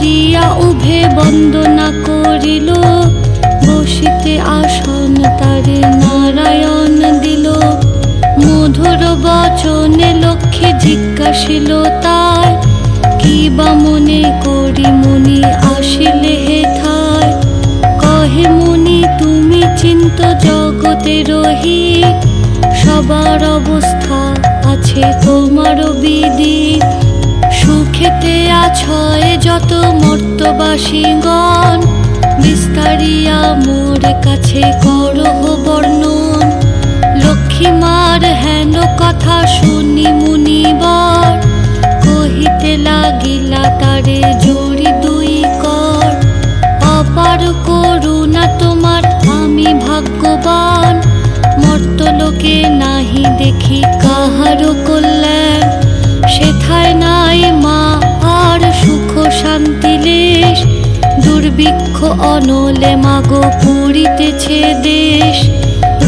সম্বরিয়া উভে বন্দনা করিল, বসিতে আসন তারে নারায়ণ দিল। মধুর বচনে লক্ষ্যে জিজ্ঞাসিল, তাই কি বা মনে করি মুনি আসিলে হে থায় কহে মুনি, তুমি চিন্ত জগতে রহি, সবার অবস্থা আছে তোমার বিধি। আছয় যত মর্তবাসীগণ বিস্তারিয়া মোর কাছে করহ বর্ণন। লক্ষ্মীমার হেন কথা শুনি মুনিবার, কহিতে লাগিলা তারে জড়ি দুই কর। অপার করুণা তোমার, আমি ভাগ্যবান। মর্তলোকে নাহি দেখি কাহারও কল্যাণ। সেথায় নাই দুর্ভিক্ষ অনলে মাগো পুরিতেছে দেশ।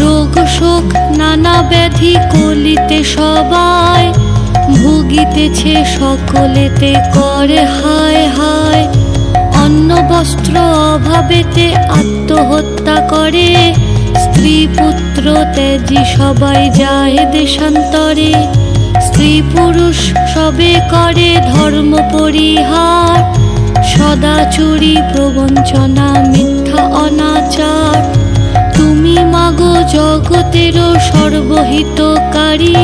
রোগ, শোক, নানা ব্যাধি কলিতে সবাই, ভুগিতেছে সকলেতে করে হায় হায়। অন্ন, বস্ত্র অভাবেতে আত্মহত্যা করে, স্ত্রী, পুত্র তেজি সবাই যায় দেশান্তরে। স্ত্রী, পুরুষ সবে করে ধর্ম পরিহার সদা চুরি প্রবঞ্চনা, মিথ্যা অনাচার। তুমি মাগো জগতেরও সর্বহিতকারী।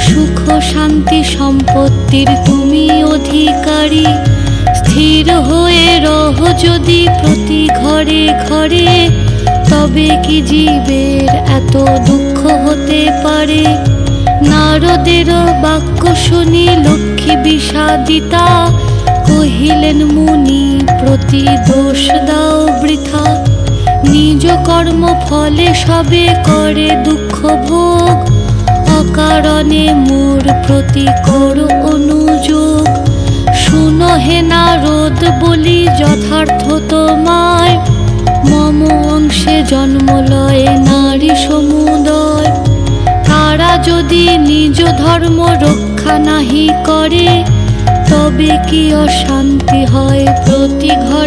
সুখ, শান্তি, সম্পত্তির তুমি অধিকারী। স্থির হয়ে রহ যদি প্রতি ঘরে ঘরে, তবে কি জীবের এত দুঃখ হতে পারে? নারদের বাক্য শুনি লক্ষ্মী বিষাদিতা কহিলেন মুনি, প্রতি দোষ দাও বৃথা। নিজ কর্ম ফলে সবে করে দুঃখ ভোগ। অকারণে মোর প্রতি করো অনুযোগ। শুনো হে নারদ, বলি যথার্থ তোমায়। মম অংশে জন্ম লয়ে নারী সমুদয়। তারা যদি নিজ ধর্ম রক্ষা নাহি করে তবে কি অশান্তি হয় প্রতি ঘরে